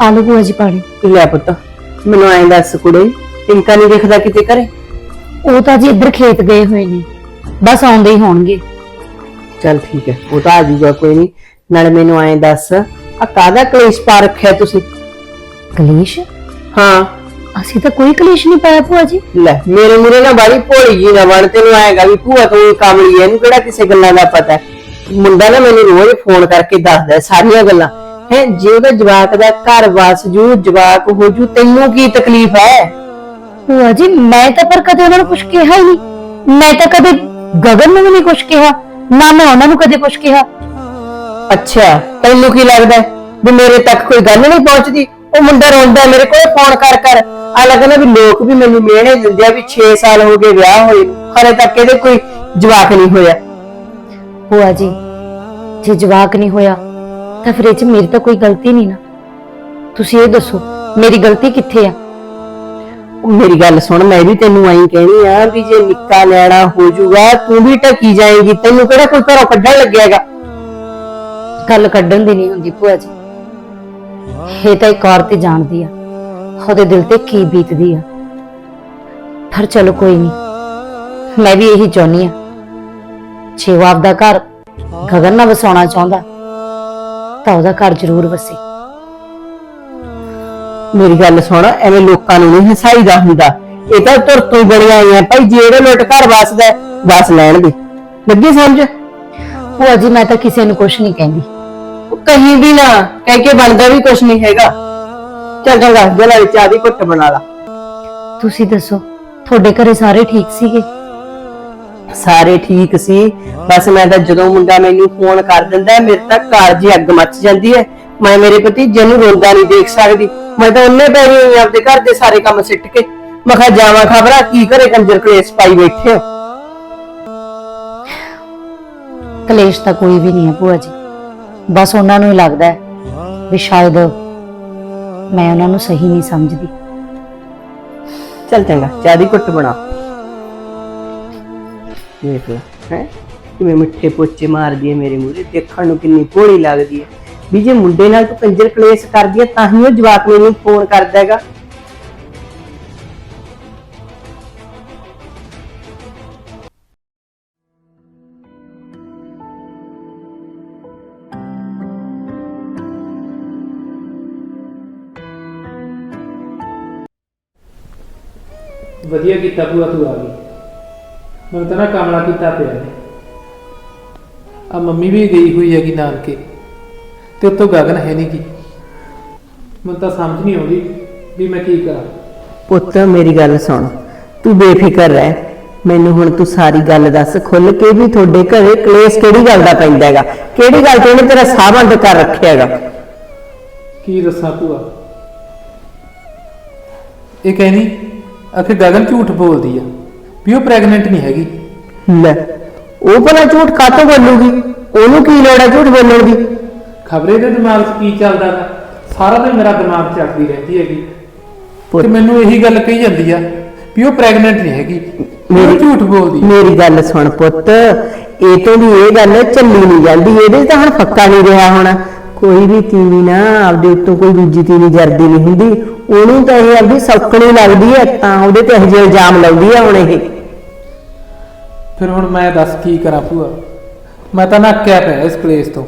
ਆਲੂ ਭੂਆ ਜੀ ਪਾਣੀ। ਲੈ ਪੁੱਤ ਮੈਨੂੰ ਐਂ ਦੱਸ ਕੁੜੇ ਟਿੰਕਾ ਨਹੀਂ ਦਿਖਦਾ ਕਿਤੇ ਕਰੇ ਉਹ ਤਾਂ ਜੀ ਇੱਧਰ ਖੇਤ ਗਏ ਹੋਏ ਨੇ। ਬਸ ਆਉਂਦੇ ਹੀ ਹੋਣਗੇ। ਚੱਲ ਠੀਕ ਹੈ ਉਹ ਤਾਂ ਆ ਜਾਊਗਾ ਕੋਈ ਨਹੀਂ। ਨਾਲੇ ਮੈਨੂੰ ਐਂ ਦੱਸ ਆ ਕਾਹਦਾ ਕਲੇਸ਼ ਪਾ ਰੱਖਿਆ ਤੁਸੀਂ? ਕਲੇਸ਼? ਹਾਂ। ਅਸੀਂ ਤਾਂ ਕੋਈ ਕਲੇਸ਼ ਨਹੀਂ ਪਾਇਆ ਭੂਆ ਜੀ। ਲੈ ਮੇਰੇ ਮੂਰੇ ਨਾ ਬਾੜੀ ਭੋਲੀ ਜੀ ਨਾ ਬਣ ਤੈਨੂੰ ਆਏਗਾ ਵੀ ਭੂਆ ਤੂੰ ਕਾਮਲੀ ਐ ਇਹਨੂੰ ਕਿਹੜਾ ਕਿਸੇ ਗੱਲਾਂ ਦਾ ਪਤਾ? ਹੈ? ਮੁੰਡਾ ਨਾ ਮੈਨੂੰ ਰੋਜ਼ ਫੋਨ ਕਰਕੇ ਦੱਸਦਾ ਹੈ ਸਾਰੀਆਂ ਗੱਲਾਂ। ਹੈ ਜੇ ਉਹਦਾ ਜਵਾਕ ਦਾ ਘਰ ਵਸ ਜੂ ਜਵਾਕ ਹੋ ਜੂ ਤੈਨੂੰ ਕੀ ਤਕਲੀਫ ਹੈ? ਭੂਆ ਜੀ ਮੈਂ ਤਾਂ ਪਰ ਕਦੇ ਉਹਨਾਂ ਨੂੰ ਕੁਝ ਕਿਹਾ ਹੀ ਨਹੀਂ। ਮੈਂ ਤਾਂ ਕਦੇ ਗਗਨ ਨੂੰ ਵੀ ਨਹੀਂ ਕੁਝ ਕਿਹਾ ਨਾ ਮੈਂ ਉਹਨਾਂ ਨੂੰ ਕਦੇ ਕੁਝ ਕਿਹਾ। ਅੱਛਾ ਤੈਨੂੰ ਕੀ ਲੱਗਦਾ ਹੈ ਵੀ ਮੇਰੇ ਤੱਕ ਕੋਈ ਗੱਲ ਨਹੀਂ ਪਹੁੰਚਦੀ? ਉਹ ਮੁੰਡਾ ਰੋਂਦਾ ਹੈ ਮੇਰੇ ਕੋਲੇ ਫੋਨ ਕਰ ਕਰ। ਆ ਲੱਗਦਾ ਵੀ ਲੋਕ ਵੀ ਮੈਨੂੰ ਮਿਹਣੇ ਦਿੰਦੇ ਆ ਵੀ 6 ਸਾਲ ਹੋ ਗਏ ਵਿਆਹ ਹੋਏ ਨੂੰ, ਹਲੇ ਤੱਕ ਇਹਦੇ ਕੋਈ ਜਵਾਕ ਨਹੀਂ ਹੋਇਆ। ਭੂਆ ਜੀ ਜੇ ਜਵਾਕ ਨਹੀਂ ਹੋਇਆ ਤਾਂ ਫਿਰ ਇਹ ਚ ਮੇਰੀ ਤਾਂ ਕੋਈ ਗਲਤੀ ਨਹੀਂ ਨਾ। ਤੁਸੀਂ ਇਹ ਦੱਸੋ ਮੇਰੀ ਗਲਤੀ ਕਿੱਥੇ ਆ? ਉਹ ਮੇਰੀ ਗੱਲ ਸੁਣ ਮੈਂ ਵੀ ਤੈਨੂੰ ਐਂ ਕਹਿਣੀ ਆ ਵੀ ਜੇ ਨਿੱਕਾ ਲੈਣਾ ਹੋ ਜਾਊਗਾ ਤੂੰ ਵੀ ਟਕੀ ਜਾਏਗੀ ਤੈਨੂੰ ਕਿਹੜਾ ਕੋਈ ਘਰੋਂ ਕੱਢਣ ਲੱਗਿਆਗਾ ਗੱਲ ਕੱਢਣ ਦੀ ਨਹੀਂ ਹੁੰਦੀ ਭੂਆ ਜੀ। ਇਹ ਤਾਂ ਇੱਕ ਔਰਤ ਹੀ ਜਾਣਦੀ ਆ ਉਹਦੇ ਦਿਲ ਤੇ ਕੀ ਬੀਤਦੀ ਆ। ਪਰ ਚਲੋ ਕੋਈ ਨਹੀਂ ਮੈਂ ਵੀ ਇਹੀ ਚਾਹੁੰਦੀ ਆ। ਜੇ ਉਹ ਆਪਦਾ ਘਰ ਗਗਨ ਨਾਲ ਵਸਾਉਣਾ ਚਾਹੁੰਦਾ ਤਾਂ ਉਹਦਾ ਘਰ ਜ਼ਰੂਰ ਵਸੇ। ਮੇਰੀ ਗੱਲ ਸੁਣ ਐਵੇਂ ਲੋਕਾਂ ਨੂੰ ਨਹੀਂ ਹਸਾਈਦਾ ਹੁੰਦਾ। ਇਹ ਤਾਂ ਤੁਰ ਤੋਂ ਬਣੀਆਂ ਆਈਆਂ ਭਾਈ ਜਿਹੜੇ ਲੋਟ ਘਰ ਵਸਦਾ ਵਸ ਲੈਣ ਦੇ ਲੱਗੀ ਸਮਝ? ਭੂਆ ਜੀ ਮੈਂ ਤਾਂ ਕਿਸੇ ਨੂੰ ਕੁਝ ਨਹੀਂ ਕਹਿੰਦੀ। ਉਹ ਕਹੀਂ ਵੀ ਨਾ ਕਹਿ ਕੇ ਬਣਦਾ ਵੀ ਕੁਝ ਨਹੀਂ ਹੈਗਾ। ਚੱਲ ਚੰਗਾ ਜਲਾ ਵਿੱਚ ਆਦੀ ਘੁੱਟ ਬਣਾ ਲਾ। ਤੁਸੀਂ ਦੱਸੋ ਤੁਹਾਡੇ ਘਰੇ ਸਾਰੇ ਠੀਕ ਸੀਗੇ? ਸਾਰੇ ਠੀਕ ਸੀ। ਬਸ ਮੈਂ ਤਾਂ ਜਦੋਂ ਮੁੰਡਾ ਮੈਨੂੰ ਫੋਨ ਕਰ ਦਿੰਦਾ ਮੇਰੇ ਤਾਂ ਘਰ ਜੀ ਅੱਗ ਮੱਚ ਜਾਂਦੀ ਹੈ ਮੈਂ ਮੇਰੇ ਪਤੀ ਨੂੰ ਰੋਂਦਾ ਨਹੀਂ ਦੇਖ ਸਕਦੀ। ਮੈਂ ਤਾਂ ਉਹਨੇ ਪੈਰੀ ਹੋਈ ਆਪਦੇ ਘਰ ਦੇ ਸਾਰੇ ਕੰਮ ਸਿੱਟ ਕੇ। ਮੈਂ ਕਿਹਾ ਜਾਵਾਂ ਖਬਰਾਂ ਕੀ ਕਰੇ ਕੰਜਰ ਕਲੇਸ਼ ਪਾਈ ਬੈਠੇ ਹੋ? ਕਲੇਸ਼ ਤਾਂ ਕੋਈ ਵੀ ਨਹੀਂ ਹੈ ਭੂਆ ਜੀ। ਬਸ ਉਹਨਾਂ ਨੂੰ ਹੀ ਲੱਗਦਾ ਹੈ ਵੀ ਸ਼ਾਇਦ ਮੈਂ ਉਹਨਾਂ ਨੂੰ ਸਹੀ ਨਹੀਂ ਸਮਝਦੀ। ਚੱਲ ਚੰਗਾ ਚਾਹ ਦੀ ਘੁੱਟ ਬਣਾ ਦੇਖ ਲੈ, ਹੈ? ਕਿਵੇਂ ਮਿੱਠੇ ਪੋਚੇ ਮਾਰਦੀ ਹੈ ਮੇਰੇ ਮੂਹਰੇ, ਦੇਖਣ ਨੂੰ ਕਿੰਨੀ ਭੋਲੀ ਲੱਗਦੀ ਹੈ ਵੀ ਜੇ ਮੁੰਡੇ ਨਾਲ ਤੂੰ ਕੰਜਰ ਕਲੇਸ਼ ਕਰਦੀ ਹੈ ਤਾਂ ਹੀ ਉਹ ਜਵਾਕ ਮੈਨੂੰ ਫੋਨ ਕਰਦਾ ਹੈਗਾ। ਵਧੀਆ ਕੀਤਾ ਭੂਆ ਤੂੰ ਆ ਗਈ। ਮੈਨੂੰ ਤਾਂ ਨਾ ਕਾਮਲਾ ਕੀਤਾ ਪਿਆ ਨੇ ਆ ਮੰਮੀ ਵੀ ਗਈ ਹੋਈ ਹੈਗੀ ਨਾਨਕੇ। ਤੇ ਉਤੋਂ ਗਗਨ ਹੈ ਨਹੀਂ ਕੀ ਮੈਨੂੰ ਤਾਂ ਸਮਝ ਨਹੀਂ ਆਉਂਦੀ ਵੀ ਮੈਂ ਕੀ ਕਰਾਂ। ਪੁੱਤ ਮੇਰੀ ਗੱਲ ਸੁਣ। ਤੂੰ ਬੇਫਿਕਰ ਰਹਿ। ਮੈਨੂੰ ਹੁਣ ਤੂੰ ਸਾਰੀ ਗੱਲ ਦੱਸ। ਖੁੱਲ ਕੇ ਵੀ ਤੁਹਾਡੇ ਘਰੇ ਕਲੇਸ਼ ਕਿਹੜੀ ਗੱਲ ਦਾ ਪੈਂਦਾ ਹੈਗਾ? ਕਿਹੜੀ ਗੱਲ ਤੇ ਉਹਨੇ ਤੇਰਾ ਸਾਹ ਬੰਦ ਕਰ ਰੱਖਿਆ ਹੈਗਾ? ਕੀ ਦੱਸਾਂ ਭੂਆ? ਇਹ ਕਹਿੰਦੀ ਆਖੇ ਗਗਨ ਝੂਠ ਬੋਲਦੀ ਆ। ਵੀ ਉਹ ਪ੍ਰੈਗਨੈਂਟ ਨਹੀਂ ਹੈਗੀ। ਲੈ ਉਹ ਭਲਾ ਝੂਠ ਕਾਤੋਂ ਬੋਲੂਗੀ? ਉਹਨੂੰ ਕੀ ਲੋੜ ਹੈ ਝੂਠ ਬੋਲਣ ਦੀ? ਖਬਰੇ ਦੇ ਦਿਮਾਗ 'ਚ ਕੀ ਚੱਲਦਾ ਸਾਰਾ ਦਿਨ ਮੇਰਾ ਦਿਮਾਗ ਚੱਕਦੀ ਰਹਿੰਦੀ ਹੈਗੀ। ਤੇ ਮੈਨੂੰ ਇਹੀ ਗੱਲ ਕਹੀ ਜਾਂਦੀ ਆ ਵੀ ਉਹ ਪ੍ਰੈਗਨੈਂਟ ਨਹੀਂ ਹੈਗੀ। ਮੇਰੀ- ਝੂਠ ਬੋਲਦੀ। ਮੇਰੀ ਗੱਲ ਸੁਣ ਪੁੱਤ। ਇਹ ਤੋਂ ਵੀ ਇਹ ਗੱਲ ਚੱਲੀ ਨਹੀਂ ਜਾਂਦੀ। ਇਹਦੇ ਤਾਂ ਹੁਣ ਪੱਕਾ ਨਹੀਂ ਰਿਹਾ ਹੋਣਾ। ਕੋਈ ਵੀ ਤੀਵੀ ਨਾ ਆਪਦੇ ਉੱਤੋਂ ਕੋਈ ਦੂਜੀ ਤੀਵੀ ਜਰਦੀ ਨਹੀਂ ਹੁੰਦੀ। ਉਹਨੂੰ ਤਾਂ ਇਹ ਆਪਦੀ ਸੌਕਣੀ ਲੱਗਦੀ ਹੈ ਤਾਂ ਉਹਦੇ ਤੇ ਇਹ ਜਿਹੇ ਇਲਜ਼ਾਮ ਲਾਉਂਦੀ ਹੈ ਹੁਣ ਇਹ। ਫਿਰ ਹੁਣ ਮੈਂ ਦੱਸ ਕੀ ਕਰਾਂ ਭੂਆ? ਮੈਂ ਤਾਂ ਨੱਕਿਆ ਪਿਆ ਇਸ ਕਲੇਸ਼ ਤੋਂ।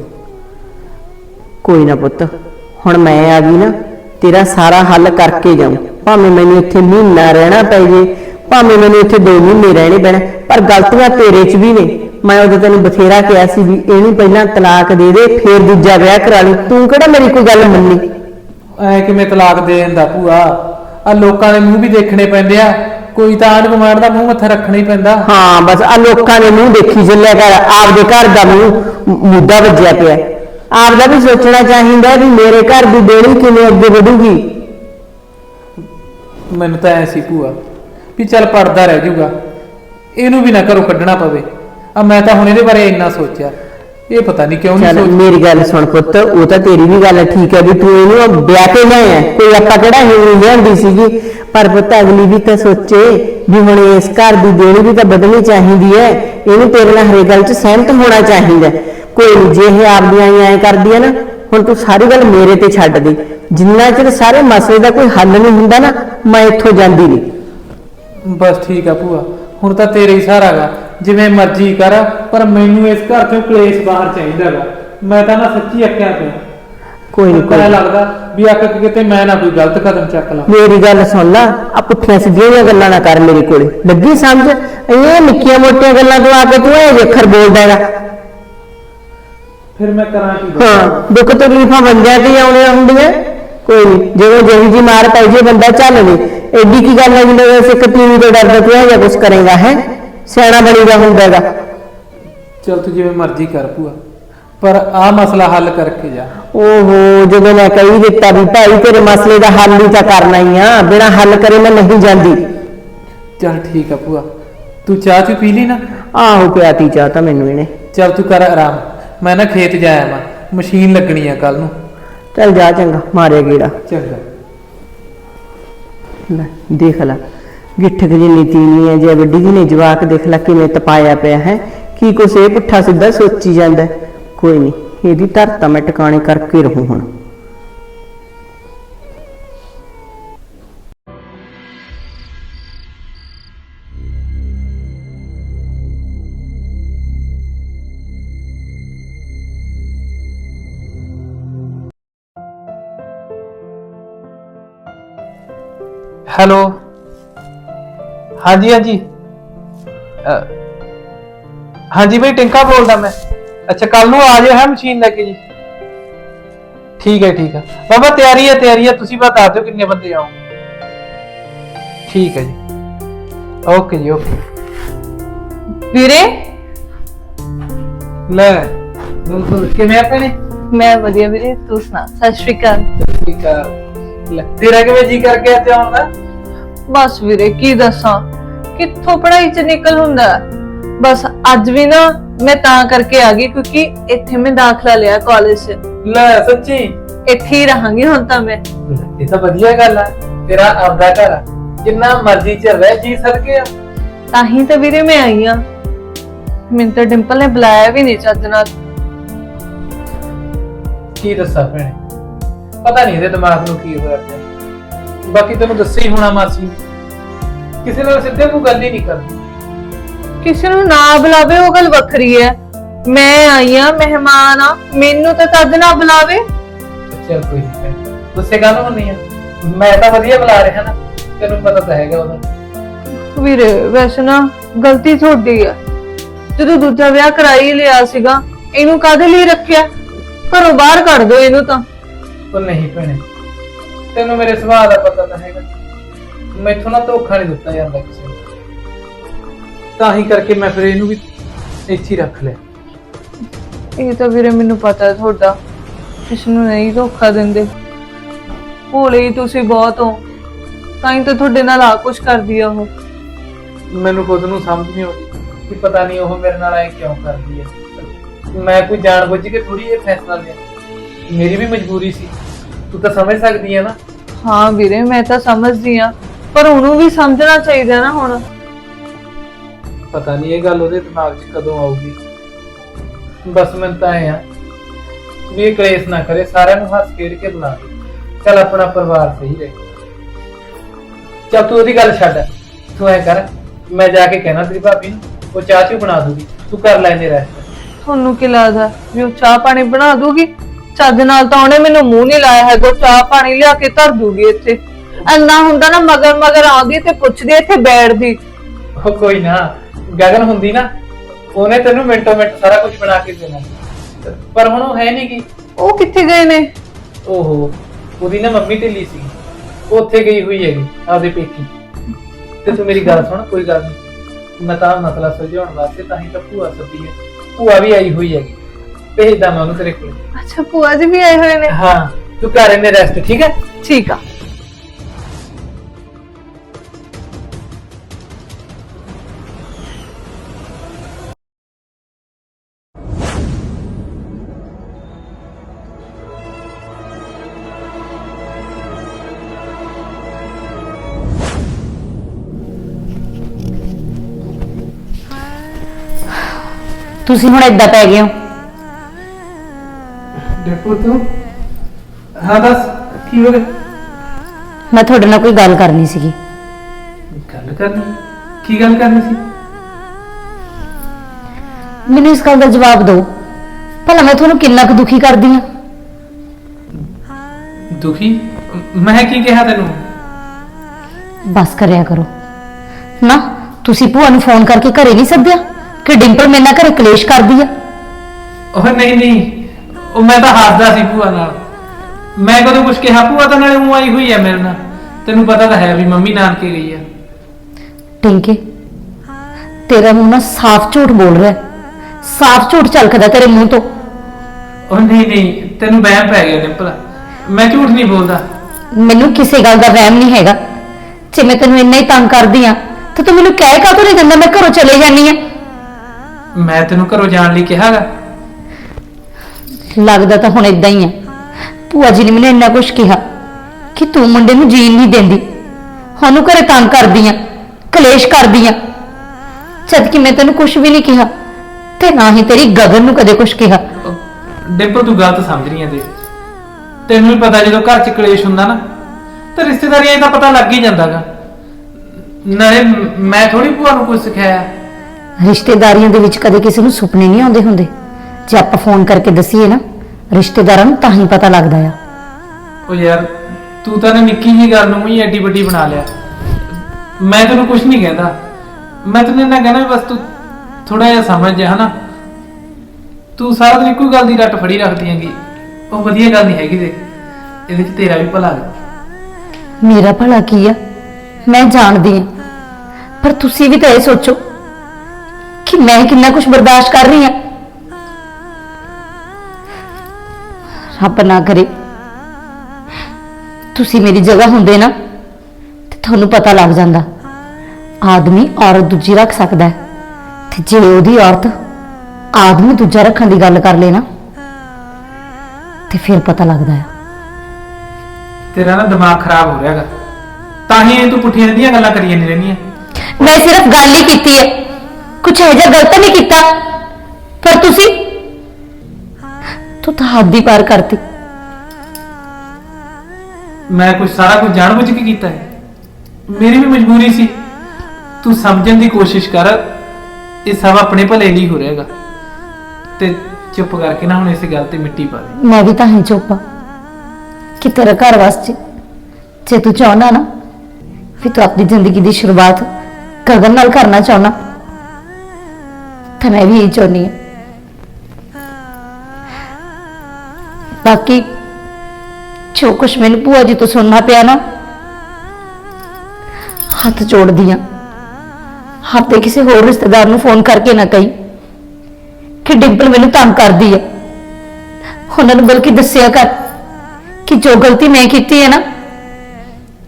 ਕੋਈ ਨਾ ਪੁੱਤ ਹੁਣ ਮੈਂ ਆ ਗਈ ਨਾ ਤੇਰਾ ਸਾਰਾ ਹੱਲ ਕਰਕੇ ਜਾਉਂ ਭਾਵੇਂ ਮੈਨੂੰ ਇੱਥੇ ਮਹੀਨਾ ਰਹਿਣਾ ਪੈ ਜੇ ਭਾਵੇਂ ਮੈਨੂੰ ਇੱਥੇ 2 ਮਹੀਨੇ ਰਹਿਣੇ ਪੈਣ ਪਰ ਗਲਤੀਆਂ ਤੇਰੇ 'ਚ ਵੀ ਨੇ। ਮੈਂ ਉਦੋਂ ਤੈਨੂੰ ਬਥੇਰਾ ਕਿਹਾ ਸੀ ਵੀ ਇਹਨੂੰ ਪਹਿਲਾਂ ਤਲਾਕ ਦੇ ਦੇ ਫਿਰ ਦੂਜਾ ਵਿਆਹ ਕਰਾ ਲਈ ਤੂੰ ਕਿਹੜਾ ਮੇਰੀ ਕੋਈ ਗੱਲ ਮੰਨੀ? ਐ ਕਿਵੇਂ ਤਲਾਕ ਦੇ ਦਿੰਦਾ ਭੂਆ? ਆ ਲੋਕਾਂ ਦੇ ਮੂੰਹ ਵੀ ਦੇਖਣੇ ਪੈਂਦੇ ਆ। ਕੋਈ ਤਾਂ ਆਂਢ ਗੁਆਂਢ ਦਾ ਮੂੰਹ ਮੱਥਾ ਰੱਖਣਾ ਹੀ ਪੈਂਦਾ। ਹਾਂ ਬਸ ਆ ਲੋਕਾਂ ਦੇ ਮੂੰਹ ਦੇਖੀ ਚੱਲਿਆ ਕਰ ਆਪਦੇ ਘਰ ਦਾ ਮੂੰਹ ਮੁੱਦਾ ਵੱਜਿਆ ਪਿਆ। ਆਪਦਾ ਵੀ ਸੋਚਣਾ ਚਾਹੀਦਾ ਵੀ ਮੇਰੇ ਘਰ ਦੀ ਦੇਣੀ ਕਿਵੇਂ ਅੱਗੇ ਵਧੂਗੀ। ਮੈਨੂੰ ਤਾਂ ਐ ਸੀ ਭੂਆ ਵੀ ਚੱਲ ਪੜਦਾ ਰਹਿ ਜਾਊਗਾ ਇਹਨੂੰ ਵੀ ਨਾ ਘਰੋਂ ਕੱਢਣਾ ਪਵੇ। ਆ ਮੈਂ ਤਾਂ ਹੁਣ ਇਹਦੇ ਬਾਰੇ ਇੰਨਾ ਸੋਚਿਆ। ਇਹ ਪਤਾ ਨਹੀਂ ਕਿਉਂ ਨਹੀਂ ਚੱਲ ਸੋਚ ਮੇਰੀ ਗੱਲ ਸੁਣ ਪੁੱਤ ਉਹ ਤਾਂ ਤੇਰੀ ਵੀ ਗੱਲ ਠੀਕ ਹੈ ਵੀ ਤੂੰ ਇਹਨੂੰ ਵਿਆਹ ਕੇ ਲਿਆਇਆ ਕੋਈ ਆਪਾਂ ਕਿਹੜਾ ਹੀ ਲਿਆਂਦੀ ਸੀਗੀ। ਪਰ ਪੁੱਤ ਅਗਲੀ ਵੀ ਤਾਂ ਸੋਚੇ ਵੀ ਹੁਣ ਇਸ ਘਰ ਦੀ ਦੇਣੀ ਵੀ ਤਾਂ ਬਦਲਣੀ ਚਾਹੀਦੀ ਹੈ ਇਹਨੂੰ ਤੇਰੇ ਨਾਲ ਹਰੇ ਗੱਲ 'ਚ ਸਹਿਮਤ ਹੋਣਾ ਚਾਹੀਦਾ। ਕੋਈ ਨੀ, ਜੇ ਇਹ ਆਪਦੀਆਂ ਹੀ ਐ ਕਰਦੀ ਹੈ ਨਾ ਹੁਣ ਤੂੰ ਸਾਰੀ ਗੱਲ ਮੇਰੇ ਤੇ ਛੱਡ ਦੇ। ਜਿੰਨਾ ਚਿਰ ਸਾਰੇ ਮਸਲੇ ਦਾ ਕੋਈ ਹੱਲ ਨਹੀਂ ਹੁੰਦਾ ਨਾ ਮੈਂ ਇੱਥੋਂ ਜਾਂਦੀ ਨਹੀਂ। ਬਸ ਠੀਕ ਆ ਭੂਆ ਹੁਣ ਤਾਂ ਤੇਰੇ ਹੀ ਸਹਾਰਾ ਗਾ। ਜਿਵੇਂ ਮਰਜ਼ੀ ਕਰ ਪਰ ਮੈਨੂੰ ਇਸ ਘਰ ਚੋਂ ਕਲੇਸ਼ ਬਾਹਰ ਚਾਹੀਦਾ ਗਾ। ਮੈਂ ਤਾਂ ਨਾ ਸੱਚੀ ਅੱਕਿਆ ਪਿਆ। ਕੋਈ ਨਹੀਂ ਮੈਨੂੰ ਕੋਈ ਤਾਂ। ਲੱਗਦਾ ਵੀ ਅੱਕ ਕੇ ਕਿਤੇ ਮੈਂ ਨਾ ਕੋਈ ਗਲਤ ਕਦਮ ਚੱਕ ਲਾਂ। ਮੇਰੀ ਗੱਲ ਸੁਣ ਲੈ ਆ ਪੁੱਠੀਆਂ ਸਿੱਧੀਆਂ ਜਿਹੀਆਂ ਗੱਲਾਂ ਨਾ ਕਰ ਮੇਰੇ ਕੋਲੇ। ਲੱਗੀ ਸਮਝ? ਇਹ ਨਿੱਕੀਆਂ ਮੋਟੀਆਂ ਗੱਲਾਂ ਤੋਂ ਆ ਕੇ ਤੂੰ ਇਹ ਵੇਖਰ ਬੋਲਦਾ ਹੈਗਾ। ਫਿਰ ਮੈਂ ਕਰਾਂ ਕੀ ਹਾਂ ਦੁੱਖ ਤਕਲੀਫਾਂ ਬੰਦਿਆਂ ਤੇ ਹੀ ਆਉਣੀਆਂ ਹੁੰਦੀਆਂ। ਕੋਈ ਨਹੀਂ ਜਦੋਂ ਜਿਹੀ ਜੀ ਮਾਰ ਪੈ ਜੇ ਬੰਦਾ ਚੱਲ ਵੇ। ਐਡੀ ਕੀ ਗੱਲ ਹੈ ਜਿਵੇਂ ਵੈਸੇ ਕਤੀਵੀ ਤੋਂ ਡਰਦਾ ਇਹ ਜਿਹਾ ਕੁਝ ਕਰੇਗਾ ਹੈ? ਸਿਆਣਾ ਬਣੀਦਾ ਹੁੰਦਾ ਹੈਗਾ। ਚਲ ਤੂੰ ਜਿਵੇਂ ਮਰਜ਼ੀ ਕਰ ਭੂਆ। ਪਰ ਆਹ ਮਸਲਾ ਹੱਲ ਕਰਕੇ ਜਾ। ਓਹੋ ਜਦੋਂ ਮੈਂ ਕਹੀ ਦਿੱਤਾ ਵੀ ਭਾਈ ਤੇਰੇ ਮਸਲੇ ਦਾ ਹੱਲ ਹੀ ਤਾਂ ਕਰਨਾ ਹੀ ਆ ਬਿਨਾ ਹੱਲ ਕਰੇ ਮੈਂ ਨਹੀਂ ਜਾਂਦੀ। ਚਲ ਠੀਕ ਆ ਭੂਆ ਤੂੰ ਚਾਹ ਚੁ ਪੀ ਲਈ ਨਾ? ਆਹੋ ਪਿਆਤੀ ਚਾਹ ਤਾਂ ਮੈਨੂੰ ਇਹਨੇ। ਚਲ ਤੂੰ ਕਰ ਆਰਾਮ ਮੈਂ ਨਾ ਖੇਤ ਜਾਇਆ ਮੈਂ ਮਸ਼ੀਨ ਲੱਗਣੀ ਆ ਕੱਲ ਨੂੰ। ਚੱਲ ਜਾ ਚੰਗਾ ਮਾਰਿਆ ਗੇੜਾ। ਚੰਗਾ। ਲੈ ਦੇਖ ਲੈ ਗਿੱਠਕ ਜਿੰਨੀ ਤੀਨੀ ਹੈ ਜੇ ਵੱਡੀ ਜੀ ਨੇ ਜਵਾਕ ਦੇਖ ਲੈ ਕਿਵੇਂ ਤਪਾਇਆ ਪਿਆ ਹੈ ਕੀ ਕੁਛ ਇਹ ਪੁੱਠਾ ਸਿੱਧਾ ਸੋਚੀ ਜਾਂਦਾ ਹੈ। ਕੋਈ ਨਹੀਂ ਇਹਦੀ ਧਰਤਾ ਮੈਂ ਟਿਕਾਣੇ ਕਰਕੇ ਰਹੂੰ ਹੁਣ। ਹੈਲੋ। ਹਾਂਜੀ ਹਾਂਜੀ। ਅ, ਹਾਂਜੀ ਬਈ ਟਿੰਕਾ ਬੋਲਦਾ ਮੈਂ। ਅੱਛਾ ਕੱਲ ਨੂੰ ਆ ਜਾਓ ਹੈ ਮਸ਼ੀਨ ਲੈ ਕੇ ਜੀ। ਠੀਕ ਹੈ ਠੀਕ ਹੈ। ਬਾਬਾ ਤਿਆਰੀ ਹੈ ਤਿਆਰੀ ਹੈ। ਤੁਸੀਂ ਬਤਾ ਦਿਓ ਕਿੰਨੇ ਬੰਦੇ ਆਓ ਠੀਕ ਹੈ ਜੀ। ਓਕੇ ਜੀ ਓਕੇ। ਵੀਰੇ? ਲੈ ਦੋਸਤੋ ਕਿਵੇਂ ਆ ਭੈਣੇ? ਮੈਂ ਵਧੀਆ ਵੀਰੇ ਤੂੰ ਸੁਣਾ ਸਤਿ ਸ਼੍ਰੀ ਅਕਾਲ। ਠੀਕ ਆ ਲੈ ਤੇਰਾ ਕਿਵੇਂ ਜੀ ਕਰਕੇ ਇੱਥੇ ਆਉਣ ਦਾ ਬਸ ਵੀਰੇ ਕੀ ਦੱਸਾਂ? ਕਿੱਥੋਂ ਪੜਾਈ ਚ ਨਿਕਲ ਹੁੰਦਾ? ਬਸ ਅੱਜ ਵੀ ਨਾ ਮੈਂ ਤਾਂ ਕਰਕੇ ਆ ਗਈ ਕਿਉਂਕਿ ਇੱਥੇ ਮੈਂ ਦਾਖਲਾ ਲਿਆ ਕਾਲਜ 'ਚ। ਲੈ ਸੱਚੀ? ਇੱਥੇ ਹੀ ਰਹਾਂਗੀ ਹੁਣ ਤਾਂ ਮੈਂ। ਇਹ ਤਾਂ ਵਧੀਆ ਗੱਲ ਆ ਤੇਰਾ ਆਪਦਾ ਘਰ ਆ। ਜਿੰਨਾ ਮਰਜ਼ੀ ਚ ਰਹਿ ਜੀ ਸਕੇ ਆ। ਤਾਂ ਹੀ ਤਾਂ ਵੀਰੇ ਮੈਂ ਆਈ ਆ। ਮੈਨੂੰ ਤਾਂ ਡਿੰਪਲ ਨੇ ਬੁਲਾਇਆ ਵੀ ਨਹੀਂ ਚੱਜ ਨਾਲ। ਕੀ ਦੱਸਾਂ ਭੈਣੇ? ਪਤਾ ਨਹੀਂ ਇਹਦੇ ਦਿਮਾਗ ਨੂੰ ਕੀ ਹੋਇਆ ਪਿਆ। ਬਾਕੀ ਤੈਨੂੰ ਦੱਸਿਆ ਹੀ ਹੋਣਾ ਮਾਸੀ ਨੇ। ਕਿਸੇ ਨਾਲ ਸਿੱਧੇ ਮੂੰਹ ਗੱਲ ਹੀ ਨਹੀਂ ਕਰਦੀ ਕਿਸੇ ਨੂੰ ਨਾ ਬੁਲਾਵੇ ਉਹ ਗੱਲ ਵੱਖਰੀ ਹੈ। ਮੈਂ ਆਈ ਆ ਮਹਿਮਾਨ ਆ ਮੈਨੂੰ ਤਾਂ ਚੱਜ ਨਾਲ ਬੁਲਾਵੇ। ਚੱਲ ਕੋਈ ਨਹੀਂ ਭੈਣੇ ਗੁੱਸੇ ਗੱਲ ਹੋਣੀ ਆ? ਮੈਂ ਤਾਂ ਵਧੀਆ ਬੁਲਾ ਰਿਹਾ ਨਾ ਤੈਨੂੰ ਪਤਾ ਤਾਂ ਹੈਗਾ ਉਹਦਾ। ਵੀਰੇ ਵੈਸੇ ਨਾ ਗਲਤੀ ਤੁਹਾਡੀ ਆ। ਜਦੋਂ ਦੂਜਾ ਵਿਆਹ ਕਰਾਈ ਲਿਆ ਸੀਗਾ ਇਹਨੂੰ ਕਾਦੇ ਲਈ ਰੱਖਿਆ? ਘਰੋਂ ਬਾਹਰ ਕੱਢ ਦਿਓ ਇਹਨੂੰ ਤਾਂ। ਉਹ ਨਹੀਂ ਭੈਣੇ ਤੈਨੂੰ ਮੇਰੇ ਸੁਭਾਅ ਦਾ ਪਤਾ ਤਾਂ ਹੈਗਾ। ਮੈਥੋਂ ਨਾ ਧੋਖਾ ਨਹੀਂ ਦਿੱਤਾ ਜਾਂਦਾ ਕਿਸੇ ਨੂੰ। ਤਾਂ ਹੀ ਕਰਕੇ ਮੈਂ ਫਿਰ ਇਹਨੂੰ ਵੀ ਇੱਥੇ ਹੀ ਰੱਖ ਲਿਆ। ਇਹ ਤਾਂ ਵੀਰੇ ਮੈਨੂੰ ਪਤਾ ਹੈ ਤੁਹਾਡਾ। ਕਿਸ ਨੂੰ ਨਹੀਂ ਧੋਖਾ ਦਿੰਦੇ। ਭੋਲੇ ਹੀ ਤੁਸੀਂ ਬਹੁਤ ਹੋ। ਤਾਂ ਹੀ ਤਾਂ ਤੁਹਾਡੇ ਨਾਲ ਆ ਕੁਛ ਕਰਦੀ ਆ ਉਹ। ਮੈਨੂੰ ਖੁਦ ਨੂੰ ਸਮਝ ਨਹੀਂ ਆਉਂਦੀ ਕਿ ਪਤਾ ਨਹੀਂ ਉਹ ਮੇਰੇ ਨਾਲ ਐ ਕਿਉਂ ਕਰਦੀ ਹੈ। ਮੈਂ ਕੋਈ ਜਾਣਬੁੱਝ ਕੇ ਥੋੜੀ ਇਹ ਫੈਸਲਾ ਲਿਆ। ਮੇਰੀ ਵੀ ਮਜਬੂਰੀ ਸੀ। ਤੂੰ ਤਾਂ ਸਮਝ ਸਕਦੀ ਹੈ ਨਾ। ਹਾਂ ਵੀਰੇ ਮੈਂ ਤਾਂ ਸਮਝਦੀ ਆ ਪਰ ਉਹਨੂੰ ਵੀ ਸਮਝਣਾ ਚਾਹੀਦਾ ਨਾ ਹੁਣ। ਪਤਾ ਨਹੀਂ ਇਹ ਗੱਲ ਉਹਦੇ ਦਿਮਾਗ 'ਚ ਕਦੋਂ ਆਊਗੀ। ਬਸ ਮੈਂ ਤਾਂ ਐ ਆ ਵੀ ਇਹ ਕਲੇਸ਼ ਨਾ ਕਰੇ ਸਾਰਿਆਂ ਨੂੰ ਹੱਸ ਖੇਡ ਕੇ ਬੁਲਾ ਦੇ ਚੱਲ ਆਪਣਾ ਪਰਿਵਾਰ ਸਹੀ ਰਹੇ। ਚੱਲ ਤੂੰ ਉਹਦੀ ਗੱਲ ਛੱਡ। ਤੂੰ ਐ ਕਰ ਮੈਂ ਜਾ ਕੇ ਕਹਿਣਾ ਤੇਰੀ ਭਾਬੀ ਨੂੰ ਉਹ ਚਾਹ ਚੂ ਬਣਾ ਦੂਗੀ। ਤੂੰ ਕਰ ਲੈ ਇਹਨੇ ਰੈਸਟ ਤੁਹਾਨੂੰ ਕੀ ਲੱਗਦਾ ਵੀ ਉਹ ਚਾਹ ਪਾਣੀ ਬਣਾ ਦੂਗੀ? ਚੱਜ ਨਾਲ ਤਾਂ ਉਹਨੇ ਮੈਨੂੰ ਮੂੰਹ ਨਹੀਂ ਲਾਇਆ ਹੈਗਾ ਚਾਹ ਪਾਣੀ ਲਿਆ ਕੇ ਧਰ ਦੂਗੀ ਇੱਥੇ। ਐਨਾ ਹੁੰਦਾ ਨਾ ਮਗਰ ਮਗਰ ਆਉਂਦੀ ਤੇ ਪੁੱਛਦੀ ਇੱਥੇ ਬੈਠਦੀ। ਉਹ ਕੋਈ ਨਾ ਗਗਨ ਹੁੰਦੀ ਨਾ ਉਹਨੇ ਤੈਨੂੰ ਮਿੰਟੋ ਮਿੰਟ ਸਾਰਾ ਕੁਝ ਬਣਾ ਕੇ ਦੇਣਾ। ਪਰ ਹੁਣ ਉਹ ਹੈ ਨਹੀਂ ਗੀ। ਉਹ ਕਿੱਥੇ ਗਏ ਨੇ? ਓਹੋ ਉਹਦੀ ਨਾ ਮੰਮੀ ਢਿੱਲੀ ਸੀ। ਉਹ ਉੱਥੇ ਗਈ ਹੋਈ ਹੈਗੀ ਆਪਦੇ ਪੇਕੀ। ਤੇ ਤੂੰ ਮੇਰੀ ਗੱਲ ਸੁਣ ਕੋਈ ਗੱਲ ਨਹੀਂ ਮੈਂ ਤਾਂ ਮਸਲਾ ਸੁਲਝਾਉਣ ਵਾਸਤੇ ਤਾਂ ਹੀ ਤਾਂ ਭੂਆ ਸੱਦੀ ਹੈ। ਭੂਆ ਵੀ ਆਈ ਹੋਈ ਹੈਗੀ ਭੇਜਦਾ ਮੈਂ ਉਹਨੂੰ ਤੇਰੇ ਕੋਲ। ਅੱਛਾ ਭੂਆ ਜੀ ਵੀ ਆਏ ਹੋਏ ਨੇ? ਹਾਂ ਤੂੰ ਘਰ ਇਹਨੇ ਰੈਸਟ ਠੀਕ ਹੈ? ਠੀਕ ਆ। ਤੁਸੀਂ ਹੁਣ ਏਦਾਂ ਪੈ ਗਏ ਹੋ? ਦੇਖੋ ਤੂੰ। ਹਾਂ ਦੱਸ ਕੀ ਹੋ ਗਿਆ? ਮੈਂ ਤੁਹਾਡੇ ਨਾਲ ਕੋਈ ਗੱਲ ਕਰਨੀ ਸੀਗੀ। ਗੱਲ ਕਰਨੀ? ਕੀ ਗੱਲ ਕਰਨੀ ਸੀ? ਮੈਨੂੰ ਇਸ ਗੱਲ ਦਾ ਜਵਾਬ ਦਿਓ। ਭਲਾ ਮੈਂ ਤੁਹਾਨੂੰ ਕਿੰਨਾ ਕੁ ਦੁਖੀ ਕਰਦੀ ਆ ਦੁਖੀ? ਮੈਂ ਕੀ ਕਿਹਾ ਤੈਨੂੰ? ਬਸ ਕਰਿਆ ਕਰੋ। ਨਾ ਤੁਸੀਂ ਭੂਆ ਨੂੰ ਫੋਨ ਕਰਕੇ ਘਰੇ ਨਹੀਂ ਸੱਦਿਆ? ਕਿ ਡਿੰਪਲ ਮੇਰੇ ਨਾਲ ਘਰੇ ਕਲੇਸ਼ ਕਰਦੀ ਆ? ਉਹ ਨਹੀਂ ਨਹੀਂ। ਉਹ ਮੈਂ ਤਾਂ ਹੱਸਦਾ ਸੀ ਭੂਆ ਨਾਲ। ਮੈਂ ਕਦੋਂ ਕੁਝ ਕਿਹਾ? ਭੂਆ ਤਾਂ ਨਾਲੇ ਉਹ ਆਈ ਹੋਈ ਹੈ ਮੇਰੇ ਨਾਲ। ਤੈਨੂੰ ਪਤਾ ਤਾਂ ਹੈ ਵੀ ਮੰਮੀ ਨਾਨਕੇ ਗਈ ਆ। ਟਿੰਕੇ ਤੇਰਾ ਮੂੰਹ ਨਾ ਸਾਫ਼ ਝੂਠ ਬੋਲ ਰਿਹਾ। ਸਾਫ਼ ਝੂਠ ਝਲਕਦਾ ਤੇਰੇ ਮੂੰਹ ਤੋਂ। ਉਹ ਨਹੀਂ ਨਹੀਂ। ਤੈਨੂੰ ਵਹਿਮ ਪੈ ਗਿਆ ਡਿੰਪਲ। ਮੈਂ ਝੂਠ ਨਹੀਂ ਬੋਲਦਾ। ਮੈਨੂੰ ਕਿਸੇ ਗੱਲ ਦਾ ਵਹਿਮ ਨਹੀਂ ਹੈਗਾ। ਜੇ ਮੈਂ ਤੈਨੂੰ ਇੰਨਾ ਹੀ ਤੰਗ ਕਰਦੀ ਆ ਤਾਂ ਤੂੰ ਮੈਨੂੰ ਕਹਿ ਕਾਹਤੋਂ ਨਹੀਂ ਦਿੰਦਾ? ਮੈਂ ਘਰੋਂ ਚਲੇ ਜਾਨੀ ਆ। ਮੈਂ ਤੈਨੂੰ ਘਰੋਂ ਜਾਣ ਲਈ ਕਿਹਾਗਾ? ਲੱਗਦਾ ਤਾਂ ਹੁਣ ਇਦਾਂ ਹੀ ਆ। ਭੂਆ ਜੀ ਨੇ ਮੈਨੂੰ ਇੰਨਾ ਕੁਝ ਕਿਹਾ ਕਿ ਤੂੰ ਮੁੰਡੇ ਨੂੰ ਜੀਣ ਨਹੀਂ ਦਿੰਦੀ। ਉਹਨੂੰ ਘਰੇ ਤੰਗ ਕਰਦੀ ਆ ਕਲੇਸ਼ ਕਰਦੀ ਆ। ਜਦ ਕਿ ਮੈਂ ਤੈਨੂੰ ਕੁਝ ਵੀ ਨਹੀਂ ਕਿਹਾ ਤੇ ਨਾ ਹੀ ਤੇਰੀ ਗਗਨ ਨੂੰ ਕਦੇ ਕੁਝ ਕਿਹਾ। ਡਿੰਪਲ ਤੂੰ ਗਲਤ ਸਮਝ ਰਹੀ ਦੇ ਤੈਨੂੰ ਵੀ ਪਤਾ ਜਦੋਂ ਘਰ 'ਚ ਕਲੇਸ਼ ਹੁੰਦਾ ਨਾ ਤਾਂ ਰਿਸ਼ਤੇਦਾਰੀਆਂ 'ਚ ਤਾਂ ਪਤਾ ਲੱਗ ਹੀ ਜਾਂਦਾਗਾ। ਨਾਲੇ ਮ- ਮੈਂ ਥੋੜੀ ਭੂਆ ਨੂੰ ਕੁਝ ਸਿਖਾਇਆ। ਰਿਸ਼ਤੇਦਾਰੀਆਂ ਦੇ ਵਿੱਚ ਕਦੇ ਕਿਸੇ ਨੂੰ ਸੁਪਨੇ ਨਹੀਂ ਆਉਂਦੇ ਹੁੰਦੇ। ਜੇ ਆਪਾਂ ਫੋਨ ਕਰਕੇ ਦਸੀਏ ਨਾ ਰਿਸ਼ਤੇਦਾਰਾਂ ਨੂੰ ਤਾਂ ਹੀ ਪਤਾ ਲੱਗਦਾ ਆ। ਉਹ ਯਾਰ ਤੂੰ ਤਾਂ ਨਾ ਨਿੱਕੀ ਜੀ ਗੱਲ ਨੂੰ ਹੀ ਐਡੀ ਵੱਡੀ ਬਣਾ ਲਿਆ। ਮੈਂ ਤੈਨੂੰ ਕੁਝ ਨਹੀਂ ਕਹਿੰਦਾ। ਮੈਂ ਤੈਨੂੰ ਇਹਨਾਂ ਕਹਿਣਾ ਵੀ ਬਸ ਤੂੰ ਥੋੜਾ ਜਿਹਾ ਸਮਝ ਜਾ ਹਨਾ? ਤੂੰ ਸਾਰਾ ਦਿਨ ਇੱਕੋ ਗੱਲ ਦੀ ਰੱਟ ਫੜੀ ਰੱਖਦੀ ਹੈਗੀ। ਉਹ ਵਧੀਆ ਗੱਲ ਨਹੀਂ ਹੈਗੀ ਦੇਖ। ਇਹਦੇ 'ਚ ਤੇਰਾ ਵੀ ਭਲਾ ਹੈ। ਮੇਰਾ ਭਲਾ ਕੀ ਆ? ਮੈਂ ਜਾਣਦੀ ਆ ਪਰ ਤੁਸੀਂ ਵੀ ਤਾਂ ਇਹ ਸੋਚੋ। ਕਿ ਮੈਂ ਕਿੰਨਾ ਕੁਝ ਬਰਦਾਸ਼ਤ ਕਰ ਰਹੀ ਆ ਰੱਬ ਨਾ ਕਰੇ। ਤੁਸੀਂ ਮੇਰੀ ਜਗ੍ਹਾ ਹੁੰਦੇ ਨਾ ਤੇ ਤੁਹਾਨੂੰ ਪਤਾ ਲੱਗ ਜਾਂਦਾ ਆਦਮੀ ਔਰਤ ਦੂਜੀ ਰੱਖ ਸਕਦਾ ਹੈ। ਤੇ ਜੇ ਉਹਦੀ ਔਰਤ ਆਦਮੀ ਦੂਜਾ ਰੱਖਣ ਦੀ ਗੱਲ ਕਰ ਲੇ ਨਾ ਤੇ ਫਿਰ ਪਤਾ ਲੱਗਦਾ ਹੈ। ਤੇਰਾ ਨਾ ਦਿਮਾਗ ਖਰਾਬ ਹੋ ਰਿਹਾਗਾ ਤਾਂ ਹੀ ਤੂੰ ਪੁੱਠੀਆਂ ਦੀਆਂ ਗੱਲਾਂ ਕਰੀ ਜਾਂਦੀ ਰਹਿੰਦੀ ਆ ਮੈਂ ਸਿਰਫ ਗੱਲ ਹੀ ਕੀਤੀ ਹੈ। ਕੁਝ ਇਹੋ ਜਿਹਾ ਗਲਤ ਨਹੀਂ ਕੀਤਾ। ਪਰ ਤੁਸੀਂ ਤੂੰ ਤਾਂ ਹੱਦ ਹੀ ਪਾਰ ਕਰਤੀ। ਮੈਂ ਕੁਝ ਸਾਰਾ ਕੁਝ ਜਾਣਬੁੱਝ ਕੇ ਕੀਤਾ ਹੈ। ਮੇਰੀ ਵੀ ਮਜਬੂਰੀ ਸੀ। ਤੂੰ ਸਮਝਣ ਦੀ ਕੋਸ਼ਿਸ਼ ਕਰ। ਇਹ ਸਭ ਆਪਣੇ ਭਲੇ ਲਈ ਹੋ ਰਿਹਾਗਾ। ਤੇ ਚੁੱਪ ਕਰਕੇ ਨਾ ਹੁਣ ਇਸ ਗੱਲ ਤੇ ਮਿੱਟੀ ਪਾ ਦੇ। ਮੈਂ ਵੀ ਤਾਂ ਹੀ ਚੁੱਪ ਆ ਕਿ ਤੇਰਾ ਘਰ ਵਾਸਤੇ ਜੇ ਤੂੰ ਚਾਹਨਾ ਨਾ ਵੀ ਤੂੰ ਆਪਣੀ ਜ਼ਿੰਦਗੀ ਦੀ ਸ਼ੁਰੂਆਤ ਗਗਨ ਨਾਲ ਕਰਨਾ ਚਾਹਨਾ ਤਾਂ ਮੈਂ ਵੀ ਇਹ ਚਾਹੁੰਦੀ ਹਾਂ। ਬਾਕੀ ਜੋ ਕੁਛ ਮੈਨੂੰ ਭੂਆ ਜੀ ਤੋਂ ਸੁਣਨਾ ਪਿਆ ਨਾ, ਹੱਥ ਜੋੜਦੀ ਆ ਹੱਥੇ ਕਿਸੇ ਹੋਰ ਰਿਸ਼ਤੇਦਾਰ ਨੂੰ ਫੋਨ ਕਰਕੇ ਨਾ ਕਹੀ ਕਿ ਡਿੰਪਲ ਮੈਨੂੰ ਤੰਗ ਕਰਦੀ ਹੈ। ਉਹਨਾਂ ਨੂੰ ਬਲਕਿ ਦੱਸਿਆ ਕਰ ਕਿ ਜੋ ਗਲਤੀ ਮੈਂ ਕੀਤੀ ਹੈ ਨਾ,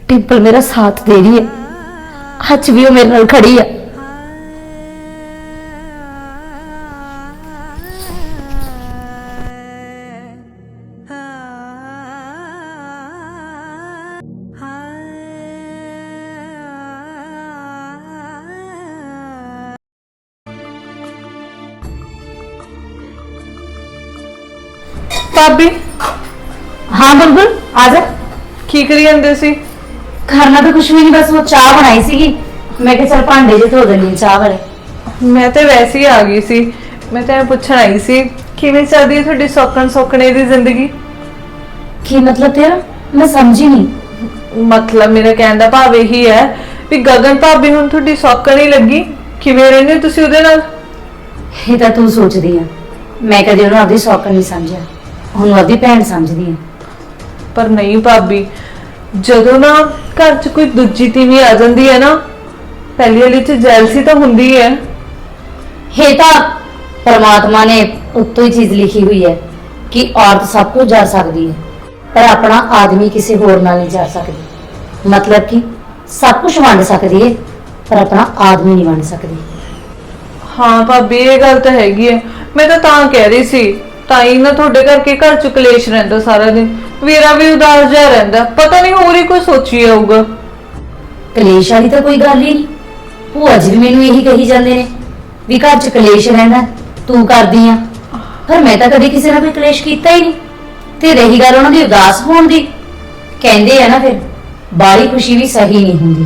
ਡਿੰਪਲ ਮੇਰਾ ਸਾਥ ਦੇ ਰਹੀ ਹੈ। ਅੱਜ ਵੀ ਉਹ ਮੇਰੇ ਨਾਲ ਖੜੀ ਹੈ। ਭਾਬੀ? ਹਾਂ ਬੁਲਬੁਲ ਆ ਜਾ। ਕੀ ਕਰੀ ਜਾਂਦੇ ਸੀ? ਕਰਨਾ ਤਾਂ ਕੁਝ ਵੀ ਨਹੀਂ ਬਸ ਉਹ ਚਾਹ ਬਣਾਈ ਸੀਗੀ। ਮੈਂ ਕਿਹਾ ਚਲ ਭਾਂਡੇ ਜੇ ਧੋ ਦੇਣੀ ਚਾਹ ਵਾਲੇ। ਮੈਂ ਤੇ ਵੈਸੇ ਹੀ ਆ ਗਈ ਸੀ। ਮੈਂ ਤਾਂ ਇਹ ਪੁੱਛਣ ਆਈ ਸੀ ਕਿਵੇਂ ਚੱਲਦੀ ਹੈ ਤੁਹਾਡੀ ਸੌਕਣ ਸੌਕਣੇ ਦੀ ਜ਼ਿੰਦਗੀ? ਕੀ ਮਤਲਬ ਤੇਰਾ? ਮੈਂ ਸਮਝੀ ਨਹੀਂ। ਮਤਲਬ ਮੇਰਾ ਕਹਿਣ ਦਾ ਭਾਵ ਇਹੀ ਹੈ ਵੀ ਗਗਨ ਭਾਬੀ ਹੁਣ ਤੁਹਾਡੀ ਸੌਕਣ ਹੀ ਲੱਗੀ। ਕਿਵੇਂ ਰਹਿੰਦੇ ਹੋ ਤੁਸੀਂ ਉਹਦੇ ਨਾਲ? ਇਹ ਤਾਂ ਤੂੰ ਸੋਚਦੀ ਆ। ਮੈਂ ਕਦੇ ਉਹਨੂੰ ਆਪਦੀ ਸੌਕਣ ਨਹੀਂ ਸਮਝਿਆ। ਉਹਨੂੰ ਆਪਦੀ ਭੈਣ ਸਮਝਦੀ ਆ। ਪਰ ਨਹੀਂ ਭਾਬੀ ਜਦੋਂ ਨਾ ਘਰ 'ਚ ਕੋਈ ਦੂਜੀ ਤੀਵੀਂ ਆ ਜਾਂਦੀ ਹੈ ਨਾ ਪਹਿਲੀ ਵਾਲੀ 'ਚ ਜੈਲਸੀ ਤਾਂ ਹੁੰਦੀ ਹੈ। ਇਹ ਤਾਂ ਪਰਮਾਤਮਾ ਨੇ ਉੱਤੋਂ ਹੀ ਚੀਜ਼ ਲਿਖੀ ਹੋਈ ਹੈ ਕਿ ਔਰਤ ਸਭ ਕੁਝ ਜਾ ਸਕਦੀ ਹੈ ਪਰ ਆਪਣਾ ਆਦਮੀ ਕਿਸੇ ਹੋਰ ਨਾਲ ਨਹੀਂ ਜਾ ਸਕਦੀ। ਮਤਲਬ ਕਿ ਸਭ ਕੁਝ ਵੰਡ ਸਕਦੀ ਹੈ ਪਰ ਆਪਣਾ ਆਦਮੀ ਨਹੀਂ ਵੰਡ ਸਕਦੀ। ਹਾਂ ਭਾਬੀ ਇਹ ਗੱਲ ਤਾਂ ਹੈਗੀ ਹੈ। ਮੈਂ ਤਾਂ ਤਾਂ ਕਹਿ ਰਹੀ ਸੀ ਤਾਂ ਹੀ ਨਾ ਤੁਹਾਡੇ ਕਰਕੇ ਘਰ 'ਚ ਕਲੇਸ਼ ਰਹਿੰਦਾ ਸਾਰਾ ਦਿਨ। ਵੀਰਾ ਵੀ ਉਦਾਸ ਜਿਹਾ ਰਹਿੰਦਾ। ਪਤਾ ਨਹੀਂ ਹੋਰ ਹੀ ਕੋਈ ਸੋਚੀ ਆਊਗਾ। ਕਲੇਸ਼ ਵਾਲੀ ਤਾਂ ਕੋਈ ਗੱਲ ਹੀ ਨਹੀਂ। ਭੂਆ ਜੀ ਵੀ ਮੈਨੂੰ ਇਹੀ ਕਹੀ ਜਾਂਦੇ ਨੇ ਵੀ ਘਰ 'ਚ ਕਲੇਸ਼ ਰਹਿੰਦਾ ਤੂੰ ਕਰਦੀ ਆ। ਪਰ ਮੈਂ ਤਾਂ ਕਦੇ ਕਿਸੇ ਨਾਲ ਕੋਈ ਕਲੇਸ਼ ਕੀਤਾ ਹੀ ਨਹੀਂ। ਤੇ ਰਹੀ ਗੱਲ ਉਹਨਾਂ ਦੀ ਉਦਾਸ ਹੋਣ ਦੀ। ਕਹਿੰਦੇ ਆ ਨਾ ਫਿਰ ਬਾਲੀ ਖੁਸ਼ੀ ਵੀ ਸਹੀ ਨਹੀਂ ਹੁੰਦੀ।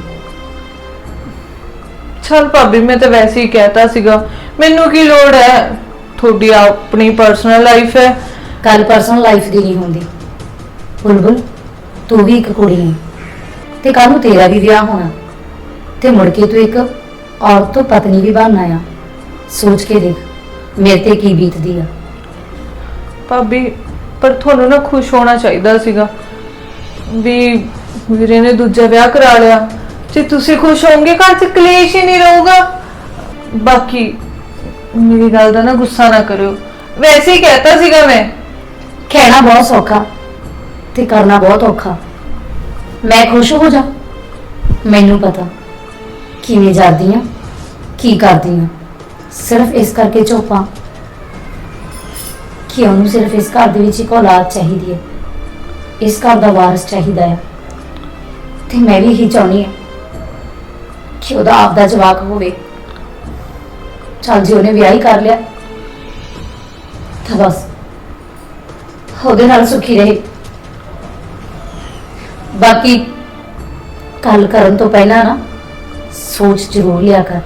ਚਲ ਭਾਬੀ ਮੈਂ ਤਾਂ ਵੈਸੇ ਹੀ ਕਹਿਤਾ ਸੀਗਾ। ਮੈਨੂੰ ਕੀ ਲੋੜ ਹੈ? ਤੁਹਾਡੀ ਆਪਣੀ ਪਰਸਨਲ ਲਾਈਫ ਹੈ? ਕੱਲ ਪਰਸਨਲ ਲਾਈਫ ਦੀ ਨਹੀਂ ਹੁੰਦੀ। ਬੁਲਬੁਲ ਤੂੰ ਵੀ ਇੱਕ ਕੁੜੀ ਹੈ ਤੇ ਕੱਲ ਨੂੰ ਤੇਰਾ ਵੀ ਵਿਆਹ ਹੋਣਾ। ਤੇ ਮੁੜ ਕੇ ਤੂੰ ਇੱਕ ਔਰਤ ਤੋਂ ਪਤਨੀ ਵੀ ਬਣਨਾ ਆ। ਸੋਚ ਕੇ ਦੇਖ ਮੇਰੇ ਤੇ ਕੀ ਬੀਤਦੀ ਆ। ਭਾਬੀ ਪਰ ਤੁਹਾਨੂੰ ਨਾ ਖੁਸ਼ ਹੋਣਾ ਚਾਹੀਦਾ ਸੀਗਾ ਵੀ ਵੀਰੇ ਨੇ ਦੂਜਾ ਵਿਆਹ ਕਰਾ ਲਿਆ। ਜੇ ਤੁਸੀਂ ਖੁਸ਼ ਹੋਵੋਗੇ ਘਰ 'ਚ ਕਲੇਸ਼ ਹੀ ਨਹੀਂ ਰਹੂਗਾ। ਬਾਕੀ ਮੇਰੀ ਗੱਲ ਦਾ ਨਾ ਗੁੱਸਾ ਨਾ ਕਰਿਓ। ਵੈਸੇ ਹੀ ਕਹਿਤਾ ਸੀਗਾ ਮੈਂ। ਕਹਿਣਾ ਬਹੁਤ ਸੌਖਾ ਤੇ ਕਰਨਾ ਬਹੁਤ ਔਖਾ। ਮੈਂ ਖੁਸ਼ ਹੋ ਜਾ। ਮੈਨੂੰ ਪਤਾ ਕਿਵੇਂ ਜਾਂਦੀ ਆ, ਕੀ ਕਰਦੀ ਆ। ਸਿਰਫ ਇਸ ਕਰਕੇ ਚੁੱਪਾਂ ਕਿ ਉਹਨੂੰ ਸਿਰਫ ਇਸ ਘਰ ਦੇ ਵਿੱਚ ਇੱਕ ਔਲਾਦ ਚਾਹੀਦੀ ਹੈ ਇਸ ਘਰ ਦਾ ਵਾਰਿਸ ਚਾਹੀਦਾ ਹੈ ਤੇ ਮੈਂ ਵੀ ਇਹੀ ਚਾਹੁੰਦੀ ਹਾਂ ਕਿ ਉਹਦਾ ਆਪਦਾ ਜਵਾਕ ਹੋਵੇ। ਚੱਲ ਜੀ ਉਹਨੇ ਵਿਆਹ ਹੀ ਕਰ ਲਿਆ ਤਾਂ ਬਸ। ਉਹਦੇ ਨਾਲ ਸੁਖੀ ਰਹੇ। ਬਾਕੀ ਕੱਲ ਕਰਨ ਤੋਂ ਪਹਿਲਾਂ ਨਾ ਸੋਚ ਜ਼ਰੂਰ ਲਿਆ ਕਰ।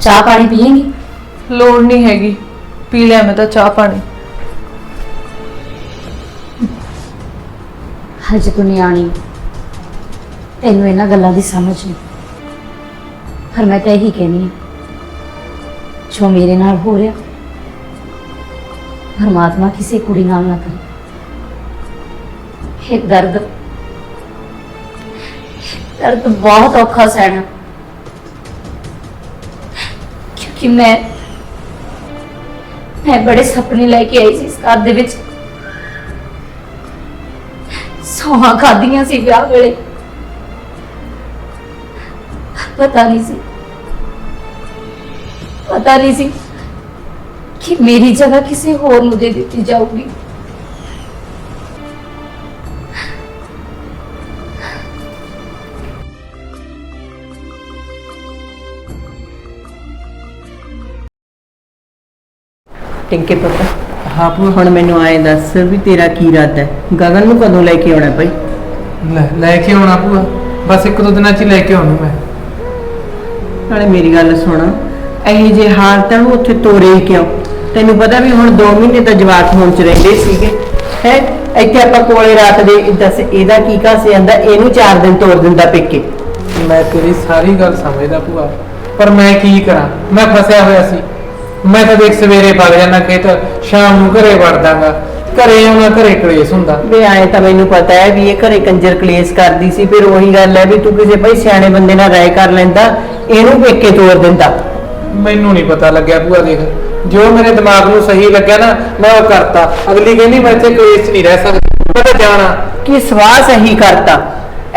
ਚਾਹ ਪਾਣੀ ਪੀਏਂਗੀ? ਲੋੜ ਨਹੀਂ ਹੈਗੀ। ਪੀ ਲਿਆ ਮੈਂ ਤਾਂ ਚਾਹ ਪਾਣੀ। ਹਜੇ ਤੂੰ ਨਿਆਣੀ। ਤੈਨੂੰ ਇਹਨਾਂ ਗੱਲਾਂ ਦੀ ਸਮਝ ਨਹੀਂ। ਪਰ ਮੈਂ ਤਾਂ ਇਹੀ ਕਹਿੰਦੀ ਹਾਂ ਜੋ ਮੇਰੇ ਨਾਲ ਹੋ ਰਿਹਾ ਪਰਮਾਤਮਾ ਕਿਸੇ ਕੁੜੀ ਨਾਲ ਨਾ ਕਰੇ ਇਹ ਦਰਦ ਦਰਦ ਬਹੁਤ ਔਖਾ ਸਹਿਣਾ ਕਿਉਂਕਿ ਮੈਂ ਮੈਂ ਬੜੇ ਸੁਪਨੇ ਲੈ ਕੇ ਆਈ ਸੀ ਇਸ ਘਰ ਦੇ ਵਿੱਚ ਸੌਹਾਂ ਖਾਧੀਆਂ ਸੀ ਵਿਆਹ ਵੇਲੇ ਪਤਾ ਨਹੀਂ ਸੀ। ਪਤਾ ਨਹੀਂ ਸੀ ਕਿ ਮੇਰੀ ਜਗ੍ਹਾ ਕਿਸੇ ਹੋਰ ਨੂੰ ਦੇ ਦਿੱਤੀ ਜਾਊਗੀ। ਟਿੰਕੇ ਪੁੱਤ ਹਾਂ ਭੂਆ। ਹੁਣ ਮੈਨੂੰ ਆਏ ਦੱਸ ਵੀ ਤੇਰਾ ਕੀ ਇਰਾਦਾ ਹੈ? ਗਗਨ ਨੂੰ ਕਦੋਂ ਲੈ ਕੇ ਆਉਣਾ ਭਾਈ? ਲੈ ਲੈ ਕੇ ਆਉਣਾ ਭੂਆ। ਬਸ ਇੱਕ ਦੋ ਦਿਨਾਂ ਚ ਹੀ ਲੈ ਕੇ ਆਉਣਾ ਮੈਂ। ਨਾਲੇ ਮੇਰੀ ਗੱਲ ਸੁਣ। ਇਹੋ ਜੇ ਹਾਲਤਾਂ ਨੂੰ ਉੱਥੇ ਤੋਰੇ ਹੀ ਕਿਉਂ? ਤੈਨੂੰ ਪਤਾ ਵੀ ਹੁਣ 2 ਮਹੀਨੇ ਤਾਂ ਜਵਾਕ ਹੋਣ ਚ ਰਹਿੰਦੇ ਸੀਗੇ। ਹੈ? ਇੱਥੇ ਆਪਾਂ ਕੋਲੇ ਰਾਤ ਦੇ ਦੱਸ ਇਹਦਾ ਕੀ ਕਾਸੇ ਜਾਂਦਾ, ਇਹਨੂੰ 4 ਦਿਨ ਤੋੜ ਦਿੰਦਾ ਪੇਕੇ। ਮੈਂ ਤੇਰੀ ਸਾਰੀ ਗੱਲ ਸਮਝਦਾ ਭੂਆ, ਪਰ ਮੈਂ ਕੀ ਕਰਾਂ? ਮੈਂ ਫਸਿਆ ਹੋਇਆ ਸੀ। ਮੈਂ ਤਾਂ ਦੇਖ ਸਵੇਰੇ ਵਗ ਜਾਣਾ ਖੇਤ, ਸ਼ਾਮ ਨੂੰ ਘਰੇ ਵੜਦਾਗਾ ਘਰੇ ਆਉਣਾ ਘਰੇ ਕਲੇਸ਼ ਹੁੰਦਾ। ਵੀ ਆਏ ਤਾਂ ਮੈਨੂੰ ਪਤਾ ਹੈ ਵੀ ਇਹ ਘਰੇ ਕੰਜਰ ਕਲੇਸ਼ ਕਰਦੀ ਸੀ ਫਿਰ ਉਹੀ ਗੱਲ ਹੈ ਵੀ ਤੂੰ ਕਿਸੇ ਭਾਈ ਸਿਆਣੇ ਬੰਦੇ ਨਾਲ ਰਾਏ ਕਰ ਲੈਂਦਾ ਇਹਨੂੰ ਪੇਕੇ ਤੋੜ ਦਿੰਦਾ। ਮੈਨੂੰ ਨਹੀਂ ਪਤਾ ਲੱਗਿਆ ਭੂਆ ਦੇਖ। ਜੋ ਮੇਰੇ ਦਿਮਾਗ ਨੂੰ ਸਹੀ ਲੱਗਿਆ ਨਾ ਮੈਂ ਉਹ ਕਰਤਾ। ਅਗਲੀ ਕਹਿੰਦੀ ਮੈਂ ਇੱਥੇ ਕਲੇਸ਼ 'ਚ ਨਹੀਂ ਰਹਿ ਸਕਦੀ। ਮੈਂ ਤਾਂ ਜਾਣਾ। ਕਿ ਸਵਾਹ ਸਹੀ ਕਰਤਾ।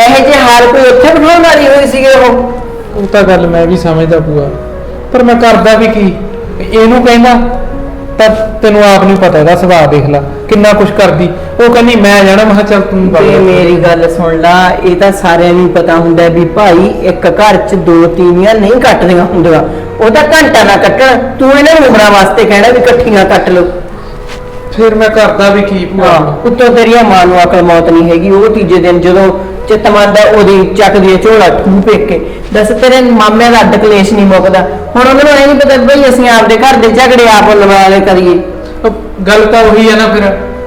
ਇਹੋ ਜਿਹੇ ਹਾਲ ਕੋਈ ਉੱਥੇ ਬਿਠਾਉਣ ਵਾਲੀ ਹੋਈ ਸੀਗੇ ਉਹ? ਉਹ ਤਾਂ ਗੱਲ ਮੈਂ ਵੀ ਸਮਝਦਾ ਭੂਆ। ਪਰ ਮੈਂ ਕਰਦਾ ਵੀ ਕੀ? ਇਹਨੂੰ ਕਹਿੰਦਾ ਤਾਂ ਤੈਨੂੰ ਆਪ ਨੂੰ ਪਤਾ ਇਹਦਾ ਸੁਭਾਅ ਦੇਖ ਲੈ ਕਿੰਨਾ ਕੁਛ ਕਰਦੀ। ਉਹ ਕਹਿੰਦੀ ਮੈਂ ਜਾਣਾ। ਮੈਂ ਕਿਹਾ ਚੱਲ ਤੂੰ ਵਗ ਤੇ ਜਾ। ਮੇਰੀ ਗੱਲ ਸੁਣ ਲਾ ਇਹ ਤਾਂ ਸਾਰਿਆਂ ਨੂੰ ਪਤਾ ਹੁੰਦਾ ਵੀ ਭਾਈ ਇੱਕ ਘਰ 'ਚ ਦੋ ਤੀਵੀਆਂ ਨਹੀਂ ਕੱਟਦੀਆਂ ਹੁੰਦੀਆਂ। ਉਹ ਤਾਂ ਘੰਟਾ ਨਾ ਕੱਟਣ। ਤੂੰ ਇਹਨਾਂ ਨੂੰ ਉਮਰਾਂ ਵਾਸਤੇ ਕਹਿਣਾ ਵੀ ਇਕੱਠੀਆਂ ਕੱਟ ਲਓ। ਫਿਰ ਮੈਂ ਕਰਦਾ ਵੀ ਕੀ ਭੂਆ ਉੱਤੋਂ ਤੇਰੀਆਂ ਮਾਂ ਨੂੰ ਅਕਲ ਮੌਤ ਨਹੀਂ ਹੈਗੀ। ਉਹ ਤੀਜੇ ਦਿਨ ਜਦੋਂ ਚਿੱਤ ਮੰਨਦਾ ਉਹਦੀ ਚੱਕਦੀ ਹੈ ਝੋਲਾ ਠੂ ਪੇਕ ਕੇ। ਦੱਸ ਤੇਰੇ ਮਾਮਿਆਂ ਦਾ ਅੱਡ ਕਲੇਸ਼ ਨਹੀਂ ਮੁੱਕਦਾ। ਹੁਣ ਉਹਨਾਂ ਨੂੰ ਇਹ ਨਹੀਂ ਪਤਾ ਬਈ ਅਸੀਂ ਆਪਦੇ ਘਰ ਦੇ ਝਗੜੇ ਆਪ ਲਵਾਲੇ ਕਰੀਏ। ਉਹ ਗੱਲ ਤਾਂ ਉਹੀ ਹੈ ਨਾ ਫਿਰ।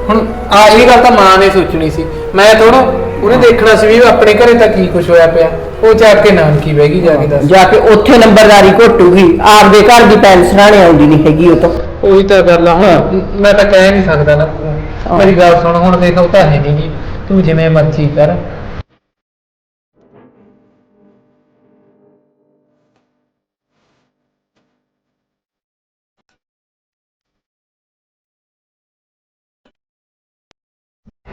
ਹੁਣ ਆ ਇਹ ਗੱਲ ਤਾਂ ਮਾਂ ਨੇ ਸੋਚਣੀ ਸੀ। ਮੈਂ ਥੋੜਾ ਉਹਨੇ ਦੇਖਣਾ ਸੀ ਵੀ ਆਪਣੇ ਘਰੇ ਤਾਂ ਕੀ ਕੁਛ ਹੋਇਆ ਪਿਆ। ਉਹ ਜਾ ਕੇ ਨਾਨਕੀ ਬਹਿ ਗਈ ਜਾ ਕੇ ਦੱਸ। ਜਾ ਕੇ ਉੱਥੇ ਨੰਬਰਦਾਰੀ ਘੋਟੂਗੀ। ਆਪਦੇ ਘਰ ਦੀ ਪੈਨਸ਼ਨਾਂ ਆਉਂਦੀ ਨਹੀਂ ਹੈਗੀ ਉਹ ਤੋਂ। ਉਹੀ ਤਾਂ ਗੱਲ ਆ। ਹੁਣ ਮੈਂ ਤਾਂ ਕਹਿ ਨਹੀਂ ਸਕਦਾ ਨਾ। ਮੇਰੀ ਗੱਲ ਸੁਣ ਹੁਣ ਦੇਖ ਉਹ ਤਾਂ ਹੈ ਨਹੀਂ। ਗੀ ਤੂੰ ਜਿਵੇਂ ਮਰਜ਼ੀ ਕਰ।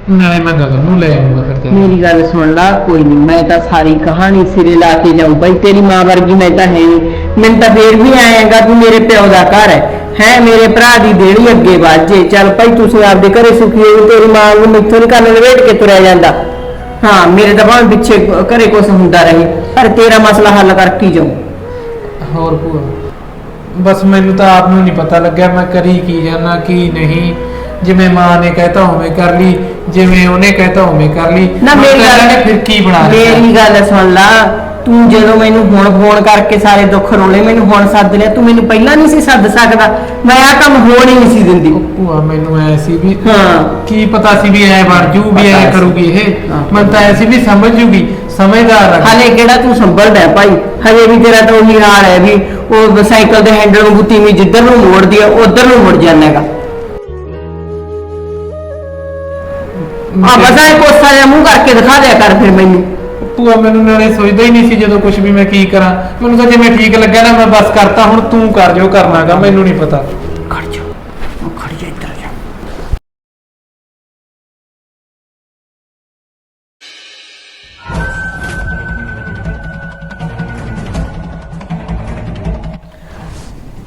ਨਾਲੇ ਮੈਂ ਗਗਨ ਨੂੰ ਲੈ ਆਉਂਗਾ ਫਿਰ ਤੇ ਮੇਰੀ ਗੱਲ ਸੁਣ ਲਾ ਕੋਈ ਨਹੀਂ ਮੈਂ ਤਾਂ ਸਾਰੀ ਕਹਾਣੀ ਸਿਰੇ ਲਾ ਕੇ ਜਾਊ। ਬਈ ਤੇਰੀ ਮਾਂ ਵਰਗੀ ਮੈਂ ਤਾਂ ਹੈ ਨਹੀਂ ਮੈਨੂੰ ਤਾਂ ਫੇਰ ਵੀ ਆਏਗਾ ਵੀ ਮੇਰੇ ਪਿਓ ਦਾ ਘਰ ਹੈ। ਹੈ ਮੇਰੇ ਭਰਾ ਦੀ ਦੇੜੀ ਅੱਗੇ ਵਾਜੇ। ਚੱਲ ਭਾਈ ਤੁਸੀਂ ਆਪਦੇ ਘਰੇ ਸੁਖੀ ਹੋ ਤੇਰੀ ਮਾਂ ਨੂੰ ਮੈਥੋਂ ਨਹੀਂ ਕੰਨ ਲਵੇਟ ਕੇ ਤੁਰਿਆ ਜਾਂਦਾ। ਹਾਂ ਮੇਰੇ ਤਾਂ ਭਾਵੇਂ ਪਿੱਛੇ ਘਰੇ ਕੁਛ ਹੁੰਦਾ ਰਹੇ ਪਰ ਤੇਰਾ ਮਸਲਾ ਹੱਲ ਕਰਕੇ ਹੀ ਜਾਊ। ਹੋਰ ਭੂਆ ਬਸ ਮੈਨੂੰ ਤਾਂ ਆਪ ਨੂੰ ਨਹੀਂ ਪਤਾ ਲੱਗਿਆ ਮੈਂ ਕਰੀ ਕੀ ਜਾਣਾ ਕੀ ਨਹੀਂ। ਜਿਵੇਂ ਮਾਂ ਨੇ ਕਹਿਤਾ ਉਵੇਂ ਕਰ ਲਈ ਜਿਵੇਂ ਉਹਨੇ ਕਹਿਤਾ ਉਵੇਂ ਕਰ ਲਈ। ਨਾ ਮੇਰੀ ਇਹਨਾਂ ਨੇ ਗੱਲ ਫਿਰ ਕੀ ਬਣਾ ਲਿਆ ਮੇਰੀ ਗੱਲ ਸੁਣ ਲਾ ਤੂੰ ਜਦੋਂ ਮੈਨੂੰ ਹੁਣ ਫੋਨ ਕਰਕੇ ਸਾਰੇ ਦੁੱਖ ਰੋਲੇ ਮੈਨੂੰ ਹੁਣ ਸੱਦ ਲਿਆ ਤੂੰ ਮੈਨੂੰ ਪਹਿਲਾਂ ਨਹੀਂ ਸੀ ਸੱਦ ਸਕਦਾ ਮੈਂ ਆ ਕੰਮ ਹੋਣ ਹੀ ਨਹੀਂ ਸੀ ਦਿੰਦੀ। ਭੂਆ ਮੈਨੂੰ ਐ ਸੀ ਵੀ ਹਾਂ। ਕੀ ਪਤਾ ਸੀ ਵੀ ਐ ਬਣ ਜੂ ਵੀ ਪਤਾ ਐ ਸੀ। ਕਰੂਗੀ ਇਹ। ਹਾਂ। ਮਨ ਤਾਂ ਐ ਸੀ ਵੀ ਸਮਝ ਜੂਗੀ ਸਮਝਦਾਰ ਆ। ਹਲੇ ਕਿਹੜਾ ਤੂੰ ਸੰਭਲਦਾ ਹੈ ਭਾਈ? ਹਜੇ ਵੀ ਤੇਰਾ ਤਾਂ ਉਹੀ ਹਾਲ ਹੈ ਵੀ ਉਹ ਸਾਈਕਲ ਦੇ ਹੈਂਡਲ ਨੂੰ ਤੀਵੀਂ ਜਿੱਧਰ ਨੂੰ ਮੋੜਦੀ ਆ ਉਧਰ ਨੂੰ ਮੁੜ ਜਾਂਦਾ ਹੈਗਾ। ਆ ਬਸ ਇਹ ਕੋਸਾ ਜਿਹਾ ਮੂੰਹ ਕਰਕੇ ਦਿਖਾ ਦਿਆ ਕਰ ਫਿਰ ਮੈਨੂੰ। ਭੂਆ ਮੈਨੂੰ ਨਾਲੇ ਸੋਚਦਾ ਹੀ ਨਹੀਂ ਸੀ ਜਦੋਂ ਕੁਝ ਵੀ ਮੈਂ ਕੀ ਕਰਾਂ। ਮੈਨੂੰ ਤਾਂ ਜਿਵੇਂ ਠੀਕ ਲੱਗਿਆ ਨਾ ਮੈਂ ਬਸ ਕਰਤਾ ਹੁਣ ਤੂੰ ਕਰ ਜੋ ਕਰਨਾਗਾ ਮੈਨੂੰ ਨਹੀਂ ਪਤਾ। ਖੜ ਜਾ ਖੜ ਜਾ ਇੱਧਰ ਜਾ।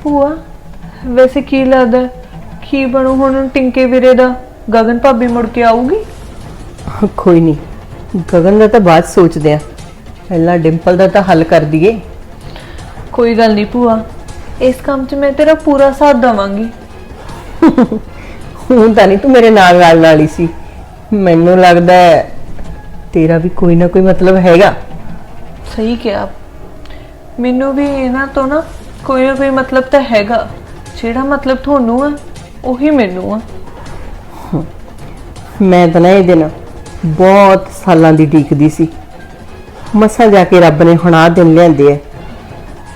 ਭੂਆ ਵੈਸੇ ਕੀ ਲੱਗਦਾ? ਕੀ ਬਣੂ ਹੁਣ ਟਿੰਕੇ ਵੀਰੇ ਦਾ? ਗਗਨ ਭਾਬੀ ਮੁੜ ਕੇ ਆਊਗੀ? ਕੋਈ ਨਹੀਂ। ਗਗਨ ਦਾ ਤਾਂ ਬਾਅਦ ਸੋਚਦੇ ਆ ਪਹਿਲਾਂ ਡਿੰਪਲ ਦਾ ਤਾਂ ਹੱਲ ਕਰ ਦਈਏ। ਕੋਈ ਗੱਲ ਨਹੀਂ ਭੂਆ। ਇਸ ਕੰਮ 'ਚ ਮੈਂ ਤੇਰਾ ਪੂਰਾ ਸਾਥ ਦਵਾਂਗੀ। ਹੁਣ ਤਾਂ ਨਹੀਂ ਤੂੰ ਮੇਰੇ ਨਾਲ ਨਾਲ ਨਾਲ ਹੀ ਸੀ। ਮੈਨੂੰ ਲੱਗਦਾ ਹੈ ਤੇਰਾ ਵੀ ਕੋਈ ਨਾ ਕੋਈ ਮਤਲਬ ਹੈਗਾ। ਸਹੀ ਕਿਹਾ। ਮੈਨੂੰ ਵੀ ਇਹਨਾਂ ਤੋਂ ਨਾ ਕੋਈ ਨਾ ਕੋਈ ਮਤਲਬ ਤਾਂ ਹੈਗਾ। ਜਿਹੜਾ ਮਤਲਬ ਤੁਹਾਨੂੰ ਆ ਉਹੀ ਮੈਨੂੰ ਆ। ਮੈਂ ਤਾਂ ਨਾ ਇਹ ਦਿਨ ਬਹੁਤ ਸਾਲਾਂ ਦੀ ਡੀਕਦੀ ਸੀ। ਮਸਾਂ ਜਾ ਕੇ ਰੱਬ ਨੇ ਹੁਣ ਆਹ ਦਿਨ ਲਿਆਂਦੇ ਐ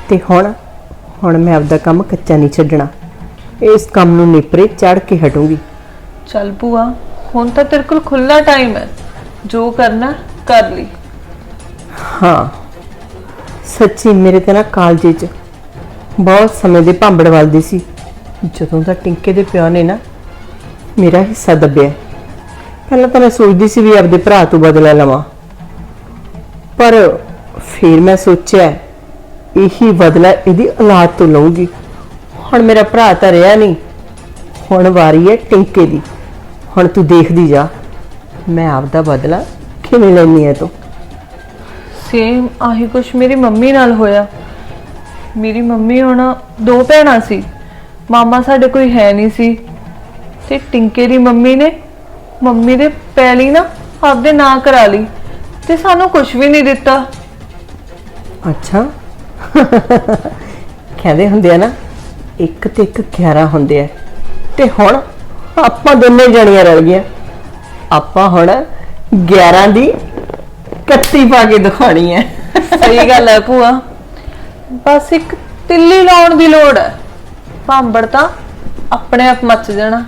ਤੇ ਹੁਣ ਹੁਣ ਮੈਂ ਆਪਦਾ ਕੰਮ ਕੱਚਾ ਨਹੀਂ ਛੱਡਣਾ। ਇਸ ਕੰਮ ਨੂੰ ਨੇਪਰੇ ਚੜ ਕੇ ਹਟੂੰਗੀ। ਚੱਲ ਭੂਆ ਹੁਣ ਤਾਂ ਤੇਰੇ ਕੋਲ ਖੁੱਲਾ ਟਾਈਮ ਹੈ। ਜੋ ਕਰਨਾ ਕਰ ਲਈ। ਹਾਂ। ਸੱਚੀ ਮੇਰੇ ਤੇ ਨਾ ਕਾਲਜੇ 'ਚ ਬਹੁਤ ਸਮੇਂ ਦੇ ਭਾਂਬੜ ਵੱਲਦੀ ਸੀ। ਜਦੋਂ ਦਾ ਟਿੰਕੇ ਦੇ ਪਿਓ ਨੇ ਨਾ ਮੇਰਾ ਹਿੱਸਾ ਦੱਬਿਆ। ਪਹਿਲਾਂ ਤਾਂ ਮੈਂ ਸੋਚਦੀ ਸੀ ਵੀ ਆਪਦੇ ਭਰਾ ਤੋਂ ਬਦਲਾ ਲਵਾਂ। ਪਰ ਫਿਰ ਮੈਂ ਸੋਚਿਆ, ਇਹੀ ਬਦਲਾ ਇਹਦੀ ਔਲਾਦ ਤੋਂ ਲਵਾਂਗੀ ਹੁਣ ਮੇਰਾ ਭਰਾ ਤਾਂ ਰਿਹਾ ਨਹੀਂ। ਹੁਣ ਵਾਰੀ ਹੈ ਟਿੰਕੇ ਦੀ। ਹੁਣ ਤੂੰ ਦੇਖਦੀ ਜਾ, ਮੈਂ ਆਪਦਾ ਬਦਲਾ ਕਿਵੇਂ ਲੈਣੀ ਹੈ ਤੂੰ? ਸੇਮ ਆਹੀ ਕੁਛ ਮੇਰੀ ਮੰਮੀ ਨਾਲ ਹੋਇਆ। ਮੇਰੀ ਮੰਮੀ ਹੁਣ ਦੋ ਭੈਣਾਂ ਸੀ। ਮਾਮਾ ਸਾਡੇ ਕੋਈ ਹੈ ਨਹੀਂ ਸੀ। ਤੇ ਟਿੰਕੇ ਦੀ ਮੰਮੀ ਨੇ ਮੰਮੀ ਦੇ ਪੈਲੀ ਨਾ ਆਪਦੇ ਨਾਂ ਕਰਾ ਲਈ ਤੇ ਸਾਨੂੰ ਕੁਝ ਵੀ ਨਹੀਂ ਦਿੱਤਾ। ਅੱਛਾ। ਕਹਿੰਦੇ ਹੁੰਦੇ ਆ ਨਾ ਇੱਕ ਤੇ ਇੱਕ 11 ਹੁੰਦੇ ਆ। ਤੇ ਹੁਣ ਆਪਾਂ ਦੋਨੇ ਜਣੀਆਂ ਰਲ ਗਈਆਂ। ਆਪਾਂ ਹੁਣ 11 ਦੀ 31 ਪਾ ਕੇ ਦਿਖਾਣੀ ਹੈ ਸਹੀ ਗੱਲ ਹੈ ਭੂਆ। ਬਸ ਇੱਕ ਤਿੱਲੀ ਲਾਉਣ ਦੀ ਲੋੜ ਹੈ ਭਾਂਬੜ ਤਾਂ ਆਪਣੇ ਆਪ ਮੱਚ ਜਾਣਾ।